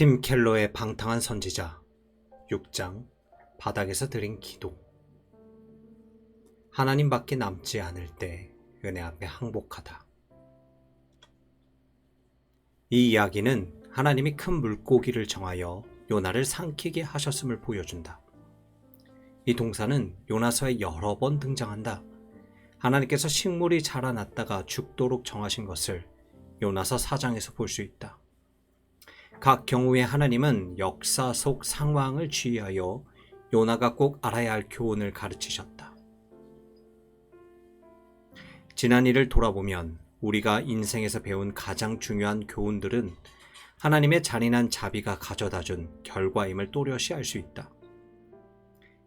팀 켈러의 방탕한 선지자 6장 바닥에서 드린 기도 하나님밖에 남지 않을 때 은혜 앞에 항복하다. 이 이야기는 하나님이 큰 물고기를 정하여 요나를 삼키게 하셨음을 보여준다. 이 동사는 요나서에 여러 번 등장한다. 하나님께서 식물이 자라났다가 죽도록 정하신 것을 요나서 4장에서 볼 수 있다. 각 경우에 하나님은 역사 속 상황을 주의하여 요나가 꼭 알아야 할 교훈을 가르치셨다. 지난 일을 돌아보면 우리가 인생에서 배운 가장 중요한 교훈들은 하나님의 잔인한 자비가 가져다 준 결과임을 또렷이 알 수 있다.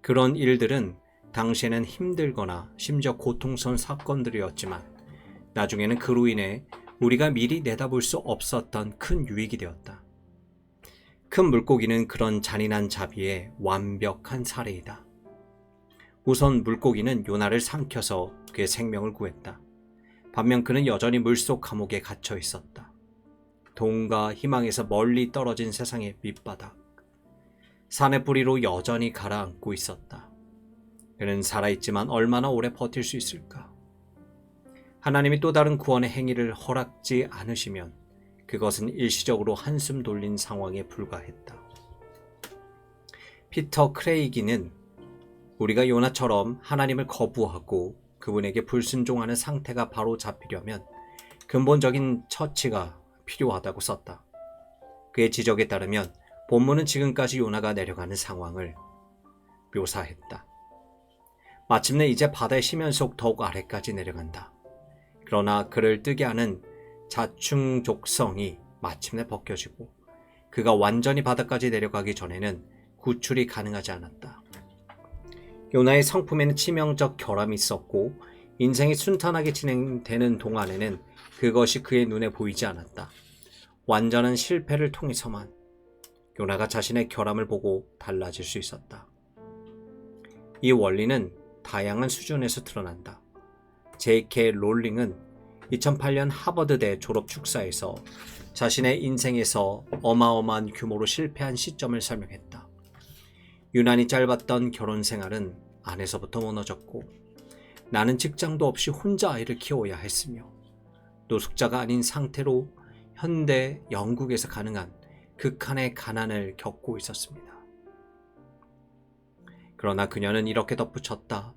그런 일들은 당시에는 힘들거나 심지어 고통스러운 사건들이었지만 나중에는 그로 인해 우리가 미리 내다볼 수 없었던 큰 유익이 되었다. 큰 물고기는 그런 잔인한 자비의 완벽한 사례이다. 우선 물고기는 요나를 삼켜서 그의 생명을 구했다. 반면 그는 여전히 물속 감옥에 갇혀 있었다. 돈과 희망에서 멀리 떨어진 세상의 밑바닥. 산의 뿌리로 여전히 가라앉고 있었다. 그는 살아있지만 얼마나 오래 버틸 수 있을까? 하나님이 또 다른 구원의 행위를 허락지 않으시면 그것은 일시적으로 한숨 돌린 상황에 불과했다. 피터 크레이기는 우리가 요나처럼 하나님을 거부하고 그분에게 불순종하는 상태가 바로 잡히려면 근본적인 처치가 필요하다고 썼다. 그의 지적에 따르면 본문은 지금까지 요나가 내려가는 상황을 묘사했다. 마침내 이제 바다의 심연 속 더욱 아래까지 내려간다. 그러나 그를 뜨게 하는 자충족성이 마침내 벗겨지고 그가 완전히 바다까지 내려가기 전에는 구출이 가능하지 않았다. 요나의 성품에는 치명적 결함이 있었고 인생이 순탄하게 진행되는 동안에는 그것이 그의 눈에 보이지 않았다. 완전한 실패를 통해서만 요나가 자신의 결함을 보고 달라질 수 있었다. 이 원리는 다양한 수준에서 드러난다. J.K. 롤링은 2008년 하버드대 졸업 축사에서 자신의 인생에서 어마어마한 규모로 실패한 시점을 설명했다. 유난히 짧았던 결혼 생활은 아내서부터 무너졌고 나는 직장도 없이 혼자 아이를 키워야 했으며 노숙자가 아닌 상태로 현대 영국에서 가능한 극한의 가난을 겪고 있었습니다. 그러나 그녀는 이렇게 덧붙였다.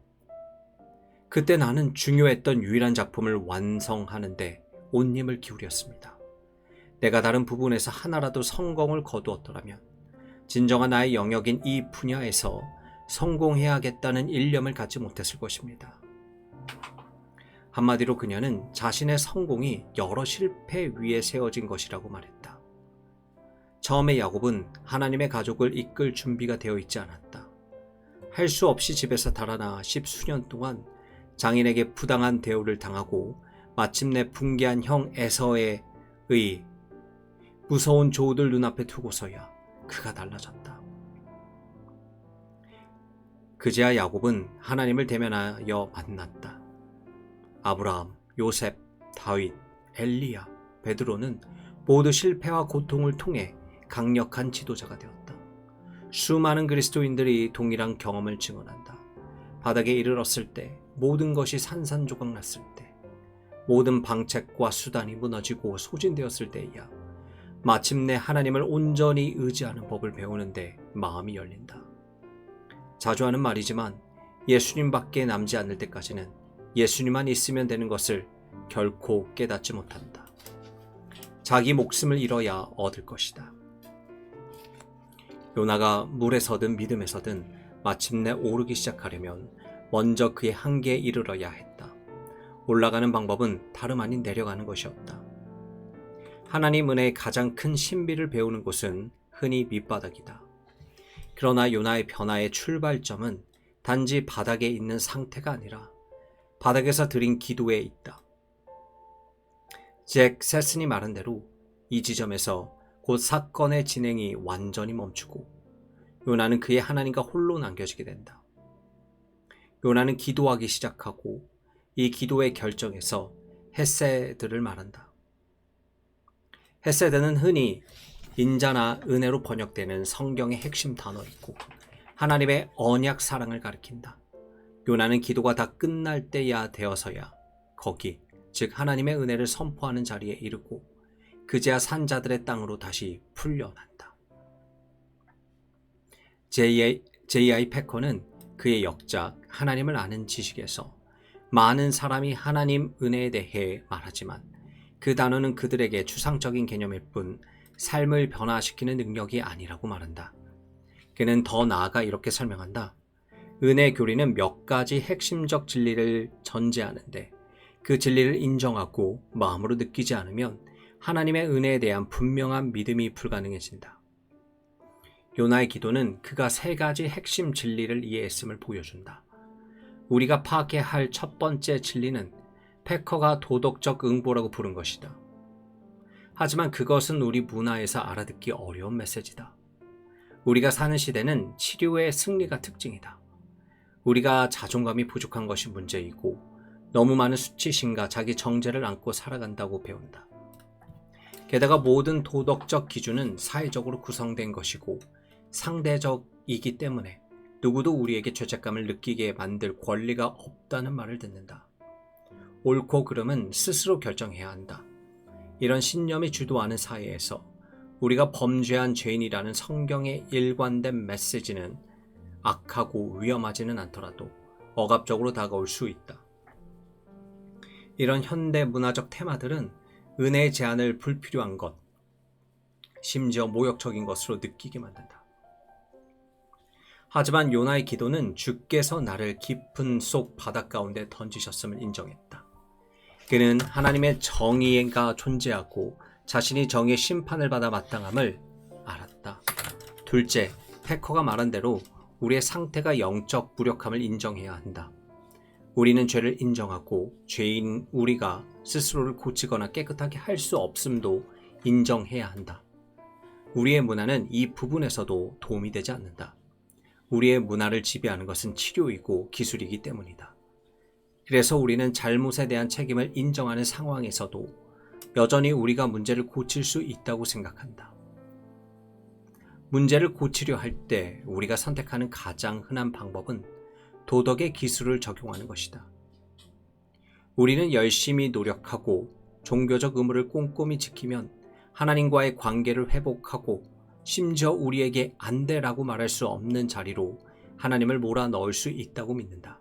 그때 나는 중요했던 유일한 작품을 완성하는데 온 힘을 기울였습니다. 내가 다른 부분에서 하나라도 성공을 거두었더라면 진정한 나의 영역인 이 분야에서 성공해야겠다는 일념을 갖지 못했을 것입니다. 한마디로 그녀는 자신의 성공이 여러 실패 위에 세워진 것이라고 말했다. 처음에 야곱은 하나님의 가족을 이끌 준비가 되어 있지 않았다. 할 수 없이 집에서 달아나 십수년 동안 장인에게 부당한 대우를 당하고 마침내 붕괴한 형 에서의 의 무서운 조우들 눈앞에 두고서야 그가 달라졌다. 그제야 야곱은 하나님을 대면하여 만났다. 아브라함, 요셉, 다윗, 엘리야, 베드로는 모두 실패와 고통을 통해 강력한 지도자가 되었다. 수많은 그리스도인들이 동일한 경험을 증언한다. 바닥에 이르렀을 때, 모든 것이 산산조각 났을 때, 모든 방책과 수단이 무너지고 소진되었을 때야 마침내 하나님을 온전히 의지하는 법을 배우는데 마음이 열린다. 자주 하는 말이지만 예수님밖에 남지 않을 때까지는 예수님만 있으면 되는 것을 결코 깨닫지 못한다. 자기 목숨을 잃어야 얻을 것이다. 요나가 물에서든 믿음에서든 마침내 오르기 시작하려면 먼저 그의 한계에 이르러야 했다. 올라가는 방법은 다름 아닌 내려가는 것이었다. 하나님 은혜의 가장 큰 신비를 배우는 곳은 흔히 밑바닥이다. 그러나 요나의 변화의 출발점은 단지 바닥에 있는 상태가 아니라 바닥에서 드린 기도에 있다. 잭 세슨이 말한 대로 이 지점에서 곧 사건의 진행이 완전히 멈추고 요나는 그의 하나님과 홀로 남겨지게 된다. 요나는 기도하기 시작하고 이 기도의 결정에서 헤세드를 말한다. 헤세드는 흔히 인자나 은혜로 번역되는 성경의 핵심 단어이고 하나님의 언약 사랑을 가리킨다. 요나는 기도가 다 끝날 때야 되어서야 거기 즉 하나님의 은혜를 선포하는 자리에 이르고 그제야 산자들의 땅으로 다시 풀려난다. J.I. 패커는 그의 역작 하나님을 아는 지식에서 많은 사람이 하나님 은혜에 대해 말하지만 그 단어는 그들에게 추상적인 개념일 뿐 삶을 변화시키는 능력이 아니라고 말한다. 그는 더 나아가 이렇게 설명한다. 은혜 교리는 몇 가지 핵심적 진리를 전제하는데 그 진리를 인정하고 마음으로 느끼지 않으면 하나님의 은혜에 대한 분명한 믿음이 불가능해진다. 요나의 기도는 그가 세 가지 핵심 진리를 이해했음을 보여준다. 우리가 파악해야 할 첫 번째 진리는 패커가 도덕적 응보라고 부른 것이다. 하지만 그것은 우리 문화에서 알아듣기 어려운 메시지다. 우리가 사는 시대는 치료의 승리가 특징이다. 우리가 자존감이 부족한 것이 문제이고 너무 많은 수치심과 자기 정죄를 안고 살아간다고 배운다. 게다가 모든 도덕적 기준은 사회적으로 구성된 것이고 상대적이기 때문에 누구도 우리에게 죄책감을 느끼게 만들 권리가 없다는 말을 듣는다. 옳고 그름은 스스로 결정해야 한다. 이런 신념이 주도하는 사회에서 우리가 범죄한 죄인이라는 성경의 일관된 메시지는 악하고 위험하지는 않더라도 억압적으로 다가올 수 있다. 이런 현대 문화적 테마들은 은혜의 제한을 불필요한 것, 심지어 모욕적인 것으로 느끼게 만든다. 하지만 요나의 기도는 주께서 나를 깊은 속 바닷 가운데 던지셨음을 인정했다. 그는 하나님의 정의가 존재하고 자신이 정의의 심판을 받아 마땅함을 알았다. 둘째, 패커가 말한 대로 우리의 상태가 영적 무력함을 인정해야 한다. 우리는 죄를 인정하고 죄인 우리가 스스로를 고치거나 깨끗하게 할 수 없음도 인정해야 한다. 우리의 문화는 이 부분에서도 도움이 되지 않는다. 우리의 문화를 지배하는 것은 치료이고 기술이기 때문이다. 그래서 우리는 잘못에 대한 책임을 인정하는 상황에서도 여전히 우리가 문제를 고칠 수 있다고 생각한다. 문제를 고치려 할 때 우리가 선택하는 가장 흔한 방법은 도덕의 기술을 적용하는 것이다. 우리는 열심히 노력하고 종교적 의무를 꼼꼼히 지키면 하나님과의 관계를 회복하고 심지어 우리에게 안 돼라고 말할 수 없는 자리로 하나님을 몰아 넣을 수 있다고 믿는다.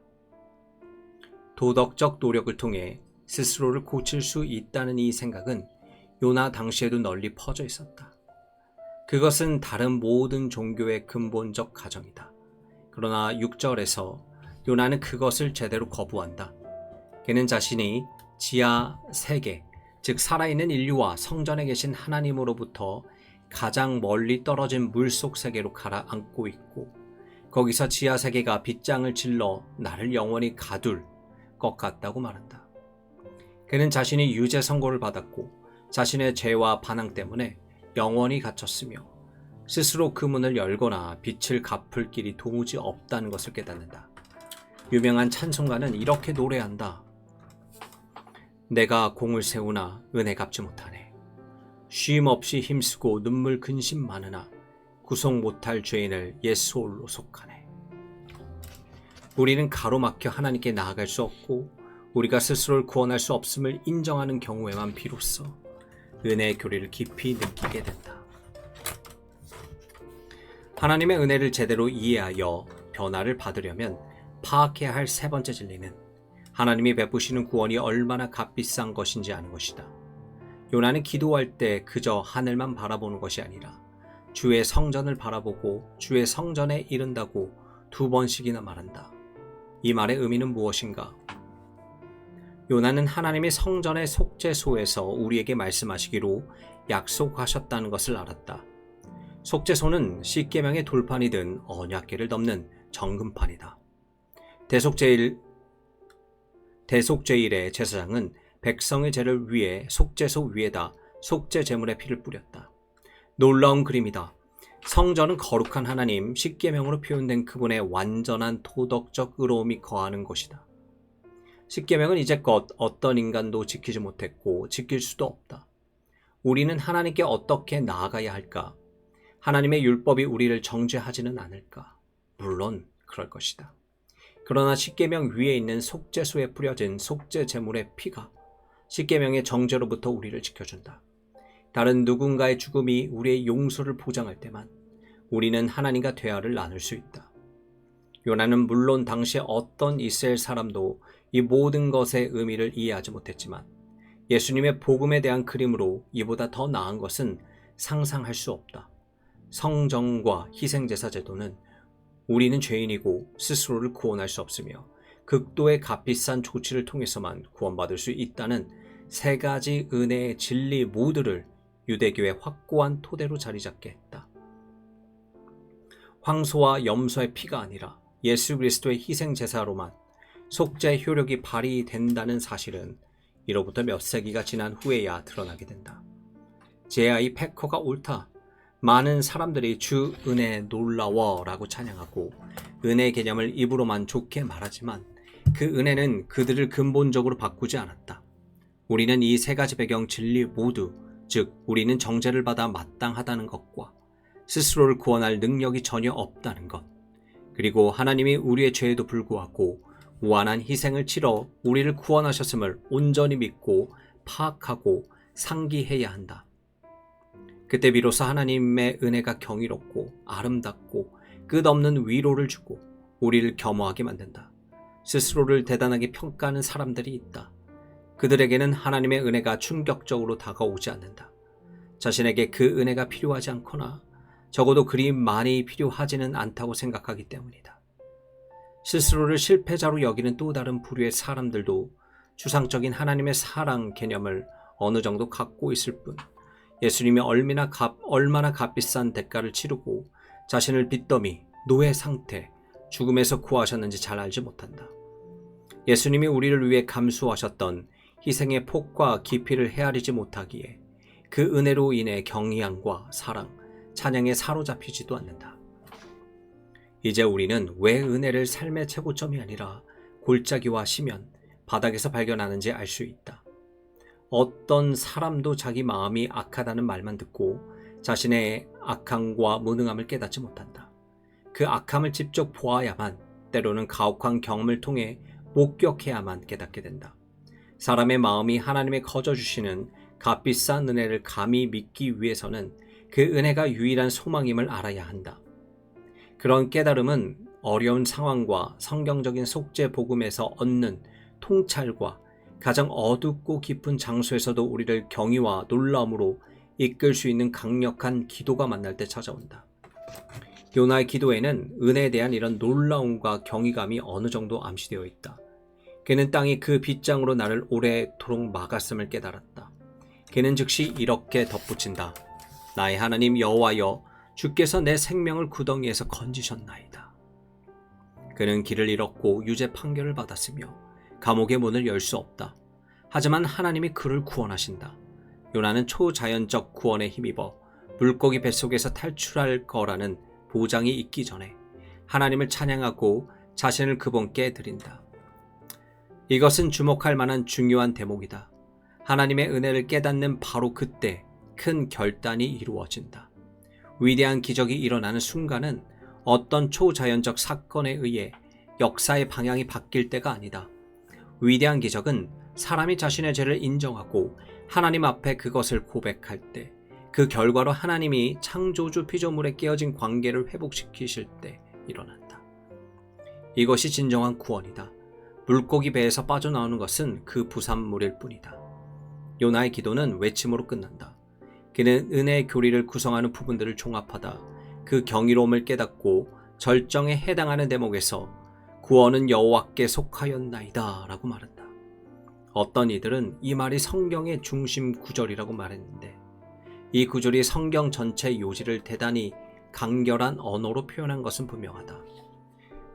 도덕적 노력을 통해 스스로를 고칠 수 있다는 이 생각은 요나 당시에도 널리 퍼져 있었다. 그것은 다른 모든 종교의 근본적 가정이다. 그러나 6절에서 요나는 그것을 제대로 거부한다. 그는 자신이 지하 세계, 즉 살아있는 인류와 성전에 계신 하나님으로부터 가장 멀리 떨어진 물속 세계로 가라앉고 있고 거기서 지하 세계가 빗장을 질러 나를 영원히 가둘 것 같다고 말한다. 그는 자신이 유죄 선고를 받았고 자신의 죄와 반항 때문에 영원히 갇혔으며 스스로 그 문을 열거나 빛을 갚을 길이 도무지 없다는 것을 깨닫는다. 유명한 찬송가는 이렇게 노래한다. 내가 공을 세우나 은혜 갚지 못하네. 쉼 없이 힘쓰고 눈물 근심 많으나 구속 못할 죄인을 예수 홀로 속하네. 우리는 가로막혀 하나님께 나아갈 수 없고 우리가 스스로를 구원할 수 없음을 인정하는 경우에만 비로소 은혜의 교리를 깊이 느끼게 된다. 하나님의 은혜를 제대로 이해하여 변화를 받으려면 파악해야 할 세 번째 진리는 하나님이 베푸시는 구원이 얼마나 값비싼 것인지 아는 것이다. 요나는 기도할 때 그저 하늘만 바라보는 것이 아니라 주의 성전을 바라보고 주의 성전에 이른다고 두 번씩이나 말한다. 이 말의 의미는 무엇인가? 요나는 하나님의 성전의 속죄소에서 우리에게 말씀하시기로 약속하셨다는 것을 알았다. 속죄소는 십계명의 돌판이 든 언약계를 넘는 정금판이다. 대속제일 대속제일의 제사장은 백성의 죄를 위해 속죄소 위에다 속죄 제물의 피를 뿌렸다. 놀라운 그림이다. 성전은 거룩한 하나님 십계명으로 표현된 그분의 완전한 도덕적 의로움이 거하는 곳이다. 십계명은 이제껏 어떤 인간도 지키지 못했고 지킬 수도 없다. 우리는 하나님께 어떻게 나아가야 할까? 하나님의 율법이 우리를 정죄하지는 않을까? 물론 그럴 것이다. 그러나 십계명 위에 있는 속죄소에 뿌려진 속죄 제물의 피가 십계명의 정죄로부터 우리를 지켜준다. 다른 누군가의 죽음이 우리의 용서를 보장할 때만 우리는 하나님과 대화를 나눌 수 있다. 요나는 물론 당시 어떤 이스라엘 사람도 이 모든 것의 의미를 이해하지 못했지만 예수님의 복음에 대한 그림으로 이보다 더 나은 것은 상상할 수 없다. 성정과 희생제사 제도는 우리는 죄인이고 스스로를 구원할 수 없으며 극도의 값비싼 조치를 통해서만 구원받을 수 있다는 세 가지 은혜의 진리 모두를 유대교의 확고한 토대로 자리 잡게 했다. 황소와 염소의 피가 아니라 예수 그리스도의 희생 제사로만 속죄 효력이 발휘된다는 사실은 이로부터 몇 세기가 지난 후에야 드러나게 된다. 제아이 패커가 옳다. 많은 사람들이 주 은혜 놀라워라고 찬양하고 은혜 개념을 입으로만 좋게 말하지만 그 은혜는 그들을 근본적으로 바꾸지 않았다. 우리는 이 세 가지 배경 진리 모두, 즉, 우리는 정죄를 받아 마땅하다는 것과 스스로를 구원할 능력이 전혀 없다는 것, 그리고 하나님이 우리의 죄에도 불구하고 무한한 희생을 치러 우리를 구원하셨음을 온전히 믿고 파악하고 상기해야 한다. 그때 비로소 하나님의 은혜가 경이롭고 아름답고 끝없는 위로를 주고 우리를 겸허하게 만든다. 스스로를 대단하게 평가하는 사람들이 있다. 그들에게는 하나님의 은혜가 충격적으로 다가오지 않는다. 자신에게 그 은혜가 필요하지 않거나 적어도 그리 많이 필요하지는 않다고 생각하기 때문이다. 스스로를 실패자로 여기는 또 다른 부류의 사람들도 추상적인 하나님의 사랑 개념을 어느 정도 갖고 있을 뿐 예수님이 얼마나 값, 얼마나 값비싼 대가를 치르고 자신을 빚더미, 노예 상태, 죽음에서 구하셨는지 잘 알지 못한다. 예수님이 우리를 위해 감수하셨던 희생의 폭과 깊이를 헤아리지 못하기에 그 은혜로 인해 경이함과 사랑, 찬양에 사로잡히지도 않는다. 이제 우리는 왜 은혜를 삶의 최고점이 아니라 골짜기와 시면, 바닥에서 발견하는지 알 수 있다. 어떤 사람도 자기 마음이 악하다는 말만 듣고 자신의 악함과 무능함을 깨닫지 못한다. 그 악함을 직접 보아야만 때로는 가혹한 경험을 통해 목격해야만 깨닫게 된다. 사람의 마음이 하나님의 거저 주시는 값비싼 은혜를 감히 믿기 위해서는 그 은혜가 유일한 소망임을 알아야 한다. 그런 깨달음은 어려운 상황과 성경적인 속죄 복음에서 얻는 통찰과 가장 어둡고 깊은 장소에서도 우리를 경의와 놀라움으로 이끌 수 있는 강력한 기도가 만날 때 찾아온다. 요나의 기도에는 은혜에 대한 이런 놀라움과 경이감이 어느 정도 암시되어 있다. 그는 땅이 그 빗장으로 나를 오래도록 막았음을 깨달았다. 그는 즉시 이렇게 덧붙인다. 나의 하나님 여호와여 주께서 내 생명을 구덩이에서 건지셨나이다. 그는 길을 잃었고 유죄 판결을 받았으며 감옥의 문을 열 수 없다. 하지만 하나님이 그를 구원하신다. 요나는 초자연적 구원에 힘입어 물고기 뱃속에서 탈출할 거라는 보장이 있기 전에 하나님을 찬양하고 자신을 그분께 드린다. 이것은 주목할 만한 중요한 대목이다. 하나님의 은혜를 깨닫는 바로 그때 큰 결단이 이루어진다. 위대한 기적이 일어나는 순간은 어떤 초자연적 사건에 의해 역사의 방향이 바뀔 때가 아니다. 위대한 기적은 사람이 자신의 죄를 인정하고 하나님 앞에 그것을 고백할 때, 그 결과로 하나님이 창조주 피조물에 깨어진 관계를 회복시키실 때 일어난다. 이것이 진정한 구원이다. 물고기 배에서 빠져나오는 것은 그 부산물일 뿐이다. 요나의 기도는 외침으로 끝난다. 그는 은혜의 교리를 구성하는 부분들을 종합하다 그 경이로움을 깨닫고 절정에 해당하는 대목에서 구원은 여호와께 속하였나이다 라고 말한다. 어떤 이들은 이 말이 성경의 중심 구절이라고 말했는데 이 구절이 성경 전체 요지를 대단히 간결한 언어로 표현한 것은 분명하다.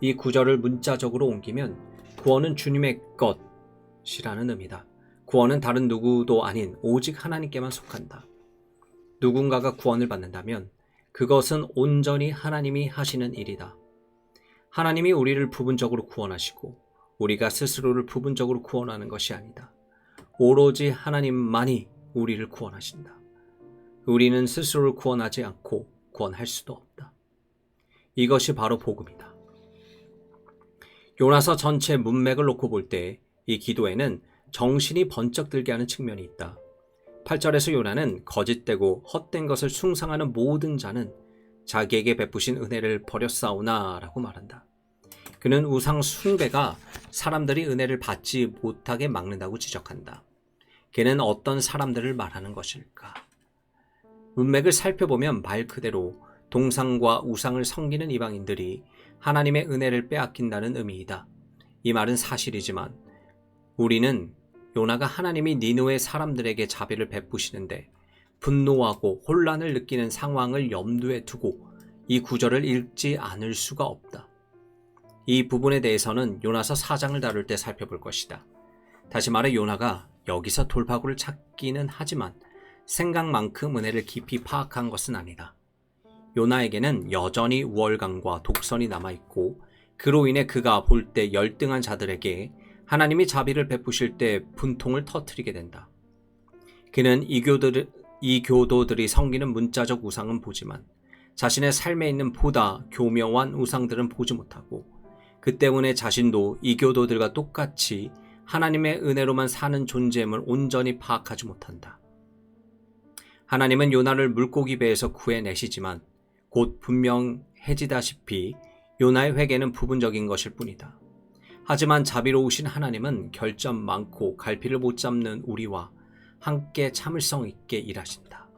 이 구절을 문자적으로 옮기면 구원은 주님의 것이라는 의미다. 구원은 다른 누구도 아닌 오직 하나님께만 속한다. 누군가가 구원을 받는다면 그것은 온전히 하나님이 하시는 일이다. 하나님이 우리를 부분적으로 구원하시고 우리가 스스로를 부분적으로 구원하는 것이 아니다. 오로지 하나님만이 우리를 구원하신다. 우리는 스스로를 구원하지 않고 구원할 수도 없다. 이것이 바로 복음이다. 요나서 전체 문맥을 놓고 볼 때 이 기도에는 정신이 번쩍 들게 하는 측면이 있다. 8절에서 요나는 거짓되고 헛된 것을 숭상하는 모든 자는 자기에게 베푸신 은혜를 버렸사오나 라고 말한다. 그는 우상 숭배가 사람들이 은혜를 받지 못하게 막는다고 지적한다. 걔는 어떤 사람들을 말하는 것일까? 문맥을 살펴보면 말 그대로 동상과 우상을 섬기는 이방인들이 하나님의 은혜를 빼앗긴다는 의미이다. 이 말은 사실이지만 우리는 요나가 하나님이 니누의 사람들에게 자비를 베푸시는데 분노하고 혼란을 느끼는 상황을 염두에 두고 이 구절을 읽지 않을 수가 없다. 이 부분에 대해서는 요나서 4장을 다룰 때 살펴볼 것이다. 다시 말해 요나가 여기서 돌파구를 찾기는 하지만 생각만큼 은혜를 깊이 파악한 것은 아니다. 요나에게는 여전히 우월감과 독선이 남아있고 그로 인해 그가 볼 때 열등한 자들에게 하나님이 자비를 베푸실 때 분통을 터뜨리게 된다. 그는 이, 교도들, 이 교도들이 섬기는 문자적 우상은 보지만 자신의 삶에 있는 보다 교묘한 우상들은 보지 못하고 그 때문에 자신도 이 교도들과 똑같이 하나님의 은혜로만 사는 존재임을 온전히 파악하지 못한다. 하나님은 요나를 물고기 배에서 구해내시지만 곧 분명해지다시피 요나의 회개는 부분적인 것일 뿐이다. 하지만 자비로우신 하나님은 결점 많고 갈피를 못 잡는 우리와 함께 참을성 있게 일하신다.